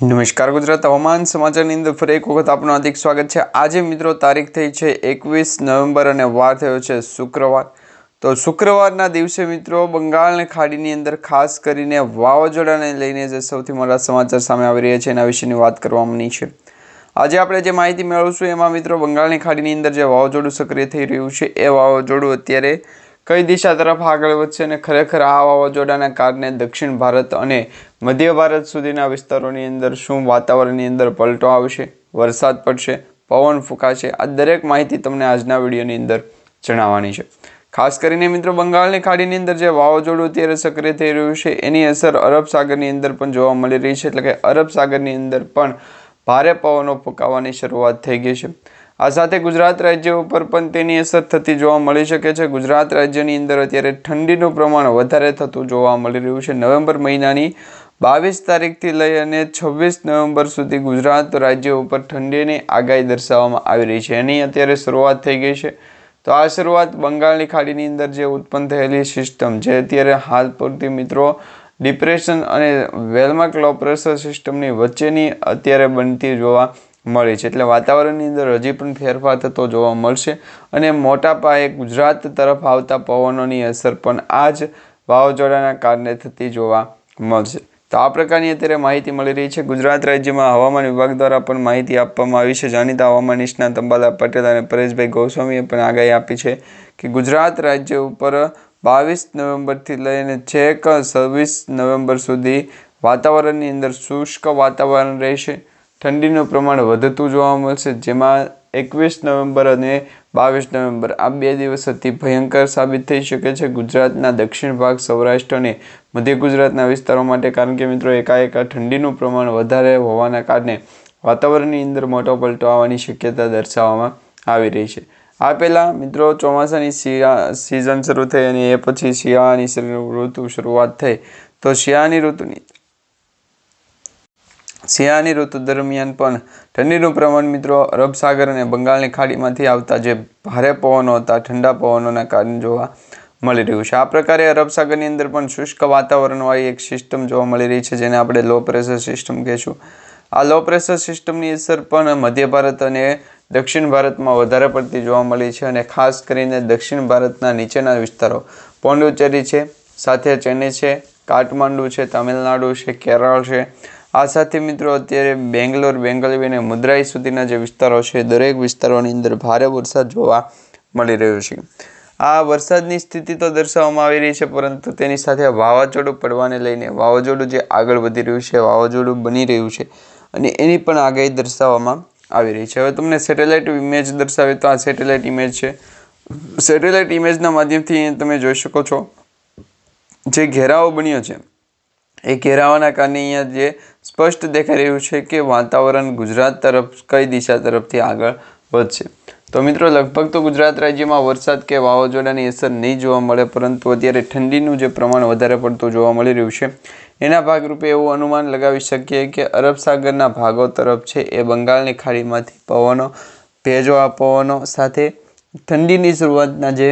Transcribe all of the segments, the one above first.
નમસ્કાર ગુજરાત, હવામાન સમાચારની અંદર ફરી એક વખત આપનું હાર્દિક સ્વાગત છે. આજે મિત્રો તારીખ થઈ છે એકવીસ નવેમ્બર અને વાર થયો છે શુક્રવાર. તો શુક્રવારના દિવસે મિત્રો બંગાળની ખાડીની અંદર ખાસ કરીને વાવાઝોડાને લઈને જે સૌથી મોટા સમાચાર સામે આવી રહ્યા છે એના વિશેની વાત કરવાની છે. આજે આપણે જે માહિતી મેળવશું એમાં મિત્રો બંગાળની ખાડીની અંદર જે વાવાઝોડું સક્રિય થઈ રહ્યું છે, એ વાવાઝોડું અત્યારે કઈ દિશા તરફ આગળ વધશે અને ખરેખર આ વાવાઝોડાના કારણે દક્ષિણ ભારત અને મધ્ય ભારત સુધીના વિસ્તારોની અંદર શું વાતાવરણની અંદર પલટો આવશે, વરસાદ પડશે, પવન ફૂંકાશે, આ દરેક માહિતી તમને આજના વિડીયોની અંદર જણાવવાની છે. ખાસ કરીને મિત્રો બંગાળની ખાડીની અંદર જે વાવાઝોડું અત્યારે સક્રિય થઈ રહ્યું છે, એની અસર અરબ સાગરની અંદર પણ જોવા મળી રહી છે, એટલે કે અરબ સાગરની અંદર પણ ભારે પવનો ફૂંકાવાની શરૂઆત થઈ ગઈ છે. આ સાથે ગુજરાત રાજ્ય ઉપર પણ તેની અસર થતી જોવા મળી શકે છે. ગુજરાત રાજ્યની અંદર અત્યારે ઠંડીનું પ્રમાણ વધારે થતું જોવા મળી રહ્યું છે. નવેમ્બર મહિનાની બાવીસ તારીખથી લઈ અને છવ્વીસ નવેમ્બર સુધી ગુજરાત રાજ્ય ઉપર ઠંડીની આગાહી દર્શાવવામાં આવી રહી છે. એની અત્યારે શરૂઆત થઈ ગઈ છે. તો આ શરૂઆત બંગાળની ખાડીની અંદર જે ઉત્પન્ન થયેલી સિસ્ટમ જે અત્યારે હાલ પૂરતી મિત્રો ડિપ્રેશન અને વેલમાર્ક લો પ્રેશર સિસ્ટમની વચ્ચેની અત્યારે બનતી જોવા મળી છે. એટલે વાતાવરણની અંદર હજી પણ ફેરફાર થતો જોવા મળશે અને મોટા પાયે ગુજરાત તરફ આવતા પવનોની અસર પણ આ જ વાવાઝોડાના કારણે થતી જોવા મળશે. તો આ પ્રકારની અત્યારે માહિતી મળી રહી છે. ગુજરાત રાજ્યમાં હવામાન વિભાગ દ્વારા પણ માહિતી આપવામાં આવી છે. જાણીતા હવામાન નિષ્ણાત અંબાલા પટેલ અને પરેશભાઈ ગોસ્વામીએ પણ આગાહી આપી છે કે ગુજરાત રાજ્ય ઉપર બાવીસ નવેમ્બરથી લઈને છેક છવ્વીસ નવેમ્બર સુધી વાતાવરણની અંદર શુષ્ક વાતાવરણ રહેશે. ઠંડીનું પ્રમાણ વધતું જોવા મળશે. જેમાં એકવીસ નવેમ્બર અને બાવીસ નવેમ્બર આ બે દિવસ અતિ ભયંકર સાબિત થઈ શકે છે. ગુજરાતના દક્ષિણ ભાગ, સૌરાષ્ટ્ર અને મધ્ય ગુજરાતના વિસ્તારો માટે, કારણ કે મિત્રો એકાએક ઠંડીનું પ્રમાણ વધારે હોવાના કારણે વાતાવરણની અંદર મોટો પલટો આવવાની શક્યતા દર્શાવવામાં આવી રહી છે. આ પહેલાં મિત્રો ચોમાસાની સિઝન શરૂ થઈ અને એ પછી શિયાળાની ઋતુ શરૂઆત થઈ. તો શિયાળાની ઋતુની શિયાળાની ઋતુ દરમિયાન પણ ઠંડીનું પ્રમાણ મિત્રો અરબ સાગર અને બંગાળની ખાડીમાંથી આવતા જે ભારે પવનો હતા, ઠંડા પવનોના કારણે જોવા મળી રહ્યું છે. આ પ્રકારે અરબ સાગરની અંદર પણ શુષ્ક વાતાવરણવાળી એક સિસ્ટમ જોવા મળી રહી છે, જેને આપણે લો પ્રેશર સિસ્ટમ કહીશું. આ લો પ્રેશર સિસ્ટમની અસર પણ મધ્ય ભારત અને દક્ષિણ ભારતમાં વધારે પડતી જોવા મળી છે અને ખાસ કરીને દક્ષિણ ભારતના નીચેના વિસ્તારો. પોંડુચેરી છે, સાથે ચેન્નઈ છે, કાઠમાંડુ છે, તમિલનાડુ છે, કેરળ છે આ સાથે મિત્રો અત્યારે બેંગ્લોર બેંગલવી અને મુદ્રાઈ સુધીના જે વિસ્તારો છે, દરેક વિસ્તારોની અંદર ભારે વરસાદ જોવા મળી રહ્યો છે. આ વરસાદની સ્થિતિ તો દર્શાવવામાં આવી રહી છે, પરંતુ તેની સાથે વાવાઝોડું પડવાને લઈને વાવાઝોડું જે આગળ વધી રહ્યું છે, વાવાઝોડું બની રહ્યું છે અને એની પણ આગાહી દર્શાવવામાં આવી રહી છે. હવે તમને સેટેલાઇટ ઇમેજ દર્શાવે તો આ સેટેલાઇટ ઇમેજ છે. સેટેલાઇટ ઇમેજના માધ્યમથી તમે જોઈ શકો છો. જે ઘેરાવો બન્યો છે એ ઘેરાવાના કારણે અહીંયા જે સ્પષ્ટ દેખાઈ રહ્યું છે કે વાતાવરણ ગુજરાત તરફ, કઈ દિશા તરફથી આગળ વધશે. તો મિત્રો, લગભગ તો ગુજરાત રાજ્યમાં વરસાદ કે વાવાઝોડાની અસર નહીં જોવા મળે, પરંતુ અત્યારે ઠંડીનું જે પ્રમાણ વધારે પડતું જોવા મળી રહ્યું છે, એના ભાગરૂપે એવું અનુમાન લગાવી શકીએ કે અરબ સાગરના ભાગો તરફ છે એ બંગાળની ખાડીમાંથી પવનો ભેજવા પવનો સાથે ઠંડીની શરૂઆતના જે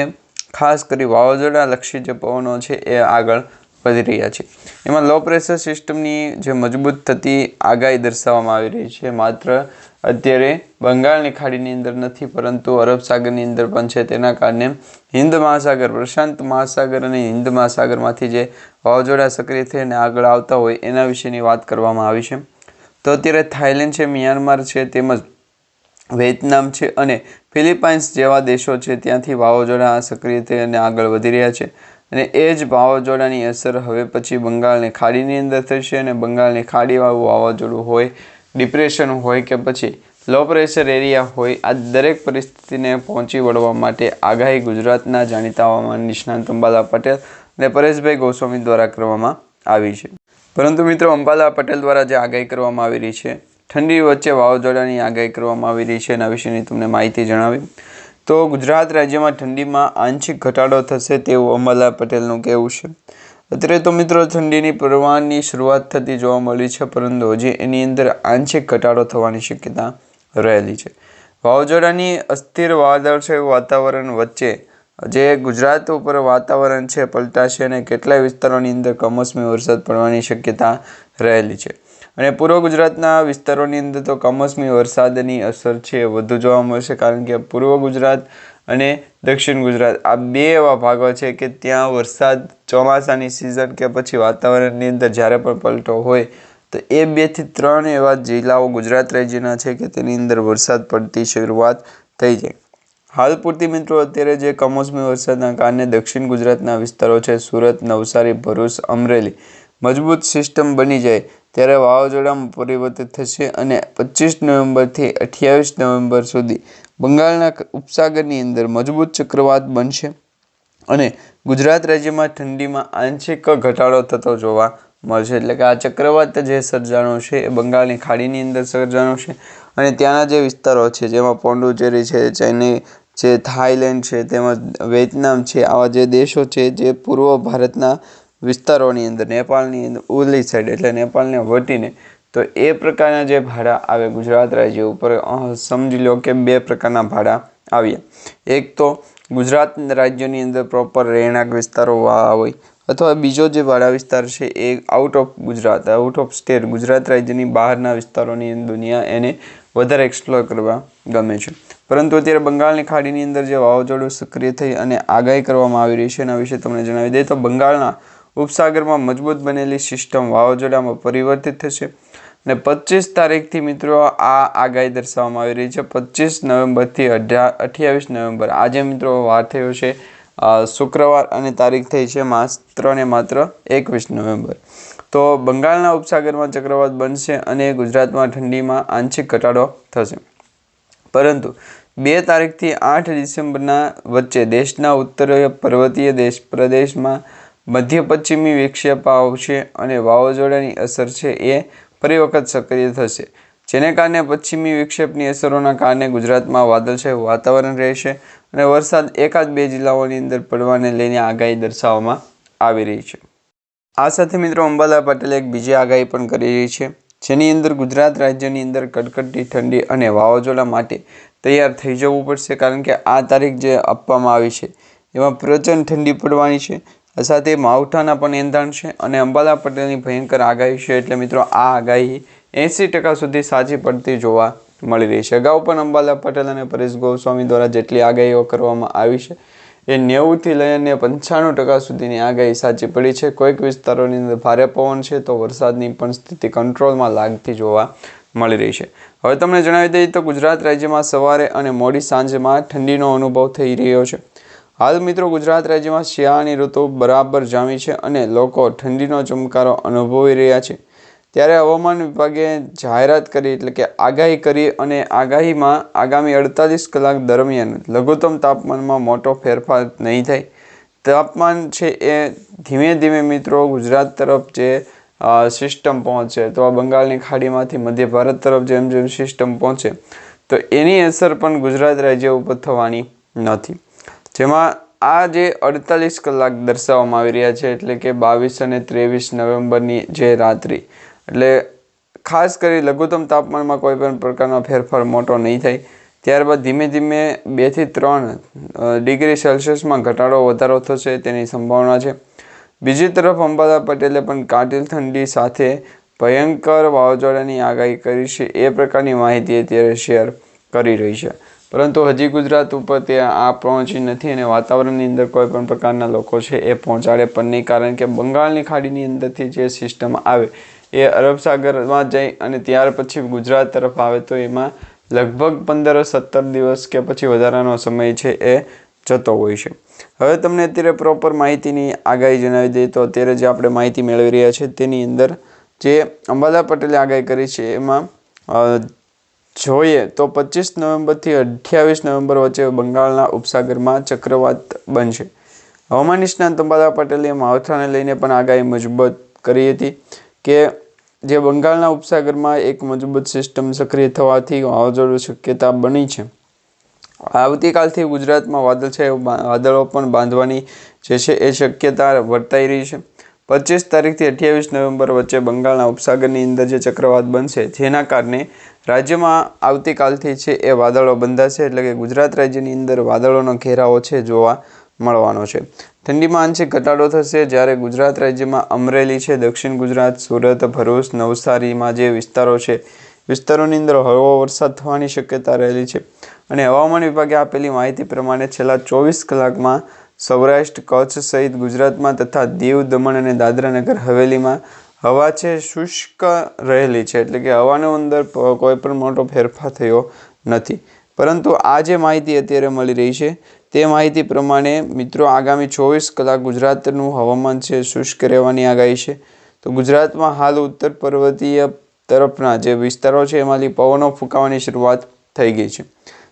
ખાસ કરી વાવાઝોડા લક્ષી જે પવનો છે એ આગળ વધી રહ્યા છે. એમાં લો પ્રેશર સિસ્ટમની જે મજબૂત થતી આગાહી દર્શાવવામાં આવી રહી છે. માત્ર અત્યારે બંગાળની ખાડીની અંદર નથી, પરંતુ અરબ સાગરની અંદર પણ છે. તેના કારણે હિન્દ મહાસાગર, પ્રશાંત મહાસાગર અને હિન્દ મહાસાગરમાંથી જે વાવાઝોડા સક્રિય થઈને આગળ આવતા હોય એના વિશેની વાત કરવામાં આવી છે. તો અત્યારે થાઇલેન્ડ છે, મ્યાનમાર છે, તેમજ વિયેતનામ છે અને ફિલિપાઇન્સ જેવા દેશો છે. ત્યાંથી વાવાઝોડા સક્રિય થઈને આગળ વધી રહ્યા છે. અને એ જ વાવાઝોડાની અસર હવે પછી બંગાળની ખાડીની અંદર થશે અને બંગાળની ખાડીવાળું વાવાઝોડું હોય, ડિપ્રેશન હોય કે પછી લો પ્રેશર એરિયા હોય, આ દરેક પરિસ્થિતિને પહોંચી વળવા માટે આગાહી ગુજરાતના જાણીતા હવામાન નિષ્ણાંત અંબાલા પટેલ અને પરેશભાઈ ગોસ્વામી દ્વારા કરવામાં આવી છે. પરંતુ મિત્રો, અંબાલા પટેલ દ્વારા જે આગાહી કરવામાં આવી રહી છે, ઠંડી વચ્ચે વાવાઝોડાની આગાહી કરવામાં આવી રહી છે એના વિશેની તમને માહિતી જણાવી. તો ગુજરાત રાજ્યમાં ઠંડીમાં આંશિક ઘટાડો થશે તેવું અમલા પટેલનું કહેવું છે. અત્યારે તો મિત્રો ઠંડીની પ્રવાહની શરૂઆત થતી જોવા મળી છે, પરંતુ હજી એની અંદર આંશિક ઘટાડો થવાની શક્યતા રહેલી છે. વાવાઝોડાની અસ્થિર વાદળછાયું વાતાવરણ વચ્ચે જે ગુજરાત ઉપર વાતાવરણ છે, પલટાશે અને કેટલાય વિસ્તારોની અંદર કમોસમી વરસાદ પડવાની શક્યતા રહેલી છે. અને પૂર્વ ગુજરાતના વિસ્તારોની અંદર તો કમોસમી વરસાદની અસર છે, વધુ જોવા મળશે કારણ કે પૂર્વ ગુજરાત અને દક્ષિણ ગુજરાત આ બે એવા ભાગો છે કે ત્યાં વરસાદ ચોમાસાની સિઝન કે પછી વાતાવરણની અંદર જ્યારે પણ પલટો હોય, તો એ બેથી ત્રણ એવા જિલ્લાઓ ગુજરાત રાજ્યના છે કે તેની અંદર વરસાદ પડતી શરૂઆત થઈ જાય હાલ પૂરતી મિત્રો અત્યારે જે કમોસમી વરસાદના કારણે દક્ષિણ ગુજરાતના વિસ્તારો છે, સુરત, નવસારી, ભરૂચ, અમરેલી, મજબૂત સિસ્ટમ બની જાય ત્યારે વાવાઝોડામાં પરિવર્તિત થશે અને પચીસ નવેમ્બરથી અઠ્યાવીસ નવેમ્બર સુધી બંગાળના ઉપસાગરની અંદર મજબૂત ચક્રવાત બનશે અને ગુજરાત રાજ્યમાં ઠંડીમાં આંશિક ઘટાડો થતો જોવા મળશે. એટલે કે આ ચક્રવાત જે સર્જાણો છે એ બંગાળની ખાડીની અંદર સર્જાણો છે અને ત્યાંના જે વિસ્તારો છે, જેમાં પોંડુચેરી છે ચાઇની જે થાઈલેન્ડ છે, તેમજ વિયેતનામ છે, આવા જે દેશો છે જે પૂર્વ ભારતના વિસ્તારોની અંદર, નેપાળની અંદર ઓલી સાઈડ એટલે નેપાળને વટીને, તો એ પ્રકારના જે ભાડા આવે ગુજરાત રાજ્ય ઉપર સમજી લો કે બે પ્રકારના ભાડા આવ્યા. એક તો ગુજરાત રાજ્યની અંદર પ્રોપર રહેણાંક વિસ્તારો હોય, અથવા બીજો જે ભાડા વિસ્તાર છે એ out of Gujarat out of state Gujarat રાજ્યની બહારના વિસ્તારોની દુનિયા એને વધારે એક્સપ્લોર કરવા ગમે છે. પરંતુ અત્યારે બંગાળની ખાડીની અંદર જે વાવાઝોડું સક્રિય થઈ અને આગાહી કરવામાં આવી રહી છે એના વિશે તમને જણાવી દઈએ, તો બંગાળના ઉપસાગરમાં મજબૂત બનેલી સિસ્ટમ વાવાઝોડામાં પરિવર્તિત થશે અને પચીસ તારીખથી મિત્રો આ આગાહી દર્શાવવામાં આવી રહી છે. પચીસ નવેમ્બરથી અઢાર અઠ્યાવીસ નવેમ્બર. આજે મિત્રો વાર થયો છે શુક્રવાર અને તારીખ થઈ છે માત્ર ને માત્ર એકવીસ નવેમ્બર. તો બંગાળના ઉપસાગરમાં ચક્રવાત બનશે અને ગુજરાતમાં ઠંડીમાં આંશિક ઘટાડો થશે. પરંતુ બે તારીખથી આઠ ડિસેમ્બરના વચ્ચે દેશના ઉત્તરીય પર્વતીય દેશ પ્રદેશમાં મધ્ય પશ્ચિમી વિક્ષેપ આવશે અને વાવાઝોડાની અસર છે એ ફરી વખત સક્રિય થશે. જેને કારણે પશ્ચિમી વિક્ષેપની અસરોના કારણે ગુજરાતમાં વાદળછાયું વાતાવરણ રહેશે અને વરસાદ એકાદ બે જિલ્લાઓની અંદર પડવાને લઈને આગાહી દર્શાવવામાં આવી રહી છે. આ સાથે મિત્રો અંબાલા પટેલે એક બીજી આગાહી પણ કરી રહી છે, જેની અંદર ગુજરાત રાજ્યની અંદર કડકડતી ઠંડી અને વાવાઝોડા માટે તૈયાર થઈ જવું પડશે, કારણ કે આ તારીખ જે આપવામાં આવી છે, એમાં પ્રચંડ ઠંડી પડવાની છે. સાથે માવઠાના પણ એંધાણ છે અને અંબાલા પટેલની ભયંકર આગાહી છે એટલે મિત્રો આ આગાહી એંસી ટકા સુધી સાચી પડતી જોવા મળી રહી છે. અગાઉ પણ અંબાલા પટેલ અને પરેશ ગોસ્વામી દ્વારા જેટલી આગાહીઓ કરવામાં આવી છે, એ નેવુંથી લઈને પંચાણું ટકા સુધીની આગાહી સાચી પડી છે. કોઈક વિસ્તારોની અંદર ભારે પવન છે તો વરસાદની પણ સ્થિતિ કંટ્રોલમાં લાગતી જોવા મળી રહી છે. હવે તમને જણાવી દઈએ તો ગુજરાત રાજ્યમાં સવારે અને મોડી સાંજમાં ઠંડીનો અનુભવ થઈ રહ્યો છે. હાલ મિત્રો ગુજરાત રાજ્યમાં શિયાળાની ઋતુ બરાબર જામી છે અને લોકો ઠંડીનો ચમકારો અનુભવી રહ્યા છે. ત્યારે હવામાન વિભાગે જાહેરાત કરી એટલે કે આગાહી કરી અને આગાહીમાં આગામી અડતાલીસ કલાક દરમિયાન લઘુત્તમ તાપમાનમાં મોટો ફેરફાર નહીં થાય. તાપમાન છે એ ધીમે ધીમે મિત્રો ગુજરાત તરફ જે સિસ્ટમ પહોંચે, તો આ બંગાળની ખાડીમાંથી મધ્ય ભારત તરફ જેમ જેમ સિસ્ટમ પહોંચે, તો એની અસર પણ ગુજરાત રાજ્ય ઉપર થવાની નથી. જેમાં આ જે અડતાલીસ કલાક દર્શાવવામાં આવી રહ્યા છે, એટલે કે બાવીસ અને ત્રેવીસ નવેમ્બરની જે રાત્રિ, એટલે ખાસ કરી લઘુત્તમ તાપમાનમાં કોઈ પણ પ્રકારનો ફેરફાર મોટો નહીં થાય. ત્યારબાદ ધીમે ધીમે બેથી ત્રણ ડિગ્રી સેલ્સિયસમાં ઘટાડો વધારો થશે તેની સંભાવના છે. બીજી તરફ અંબાલા પટેલે પણ કાતિલ ઠંડી સાથે ભયંકર વાવાઝોડાની આગાહી કરી છે. એ પ્રકારની માહિતી અત્યારે શેર કરી રહી છે. પરંતુ હજી ગુજરાત ઉપર તે આ પહોંચી નથી અને વાતાવરણની અંદર કોઈ પણ પ્રકારના લોકો છે એ પહોંચાડે પણ નહીં. કારણ કે બંગાળની ખાડીની અંદરથી જે સિસ્ટમ આવે એ અરબ સાગરમાં જઈ અને ત્યાર પછી ગુજરાત તરફ આવે તો એમાં લગભગ પંદર સત્તર દિવસ કે પછી વધારાનો સમય છે એ જતો હોય છે. હવે તમને અત્યારે પ્રોપર માહિતીની આગાહી જણાવી દઈએ તો અત્યારે જે આપણે માહિતી મેળવી રહ્યા છે તેની અંદર જે અંબાલા પટેલે આગાહી કરી છે એમાં જોઈએ તો પચીસ નવેમ્બરથી અઠ્યાવીસ નવેમ્બર વચ્ચે બંગાળના ઉપસાગરમાં ચક્રવાત બનશે. હવામાન નિષ્ણાંત અંબાદા પટેલે માવઠાને લઈને પણ આગાહી મજબૂત કરી હતી કે જે બંગાળના ઉપસાગરમાં એક મજબૂત સિસ્ટમ સક્રિય થવાથી વાવાઝોડું શક્યતા બની છે. આવતીકાલથી ગુજરાતમાં વાદળછાયા વાદળો પણ બાંધવાની જે છે એ શક્યતા વર્તાઈ રહી છે. પચીસ તારીખથી અઠ્યાવીસ નવેમ્બર વચ્ચે બંગાળના ઉપસાગરની અંદર જે ચક્રવાત બનશે, જેના કારણે રાજ્યમાં આવતીકાલથી છે એ વાદળો બંધાશે, એટલે કે ગુજરાત રાજ્યની અંદર વાદળોનો ઘેરાવો છે જોવા મળવાનો છે. ઠંડીમાં આંશિક ઘટાડો થશે, જ્યારે ગુજરાત રાજ્યમાં અમરેલી છે, દક્ષિણ ગુજરાત, સુરત, ભરૂચ, નવસારીમાં જે વિસ્તારો છે, વિસ્તારોની અંદર હળવો વરસાદ થવાની શક્યતા રહેલી છે. અને હવામાન વિભાગે આપેલી માહિતી પ્રમાણે છેલ્લા ચોવીસ કલાકમાં સૌરાષ્ટ્ર, કચ્છ સહિત ગુજરાતમાં તથા દીવ, દમણ અને દાદરાનગર હવેલીમાં હવા છે શુષ્ક રહેલી છે. એટલે કે હવાનો અંદર કોઈ પણ મોટો ફેરફાર થયો નથી. પરંતુ આ જે માહિતી અત્યારે મળી રહી છે, તે માહિતી પ્રમાણે મિત્રો આગામી ચોવીસ કલાક ગુજરાતનું હવામાન છે શુષ્ક રહેવાની આગાહી છે. તો ગુજરાતમાં હાલ ઉત્તર પર્વતીય તરફના જે વિસ્તારો છે, એમાંથી પવનો ફૂંકાવાની શરૂઆત થઈ ગઈ છે.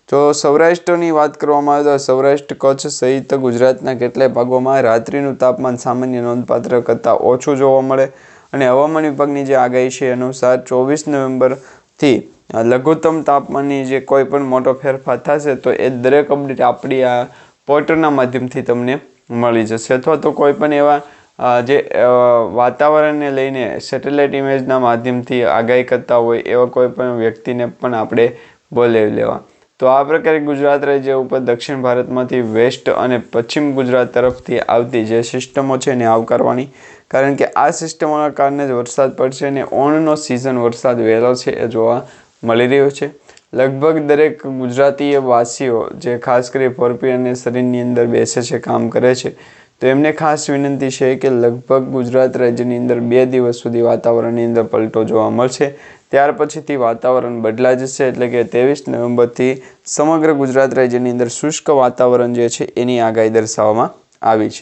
જો સૌરાષ્ટ્રની વાત કરવામાં આવે તો સૌરાષ્ટ્ર કચ્છ સહિત ગુજરાતના કેટલાય ભાગોમાં રાત્રિનું તાપમાન સામાન્ય નોંધપાત્ર કરતાં ઓછું જોવા મળે અને હવામાન વિભાગની જે આગાહી છે અનુસાર ચોવીસ નવેમ્બરથી લઘુત્તમ તાપમાનની જે કોઈ પણ મોટો ફેરફાર થશે તો એ દરેક અપડેટ આપણી આ પોર્ટલના માધ્યમથી તમને મળી જશે. અથવા તો કોઈ પણ એવા જે વાતાવરણને લઈને સેટેલાઇટ ઇમેજના માધ્યમથી આગાહી કરતા હોય એવા કોઈ પણ વ્યક્તિને પણ આપણે બોલાવી લેવા. તો આ પ્રકારે ગુજરાત રાજ્ય ઉપર દક્ષિણ ભારતમાંથી વેસ્ટ અને પશ્ચિમ ગુજરાત તરફથી આવતી જે સિસ્ટમો છે એને આવકારવાની કારણ કે આ સિસ્ટમોના કારણે જ વરસાદ પડશે અને ઓણનો સિઝન વરસાદ વહેલો છે એ જોવા મળી રહ્યો છે. લગભગ દરેક ગુજરાતીય વાસીઓ જે ખાસ કરી ફોરપી અને શરીરની અંદર બેસે છે, કામ કરે છે, તો એમને ખાસ વિનંતી છે કે લગભગ ગુજરાત રાજ્યની અંદર બે દિવસ સુધી વાતાવરણની અંદર પલટો જોવા મળશે. ત્યાર પછીથી વાતાવરણ બદલા જશે એટલે કે ત્રેવીસ નવેમ્બરથી સમગ્ર ગુજરાત રાજ્યની અંદર શુષ્ક વાતાવરણ જે છે એની આગાહી દર્શાવવામાં આવી છે.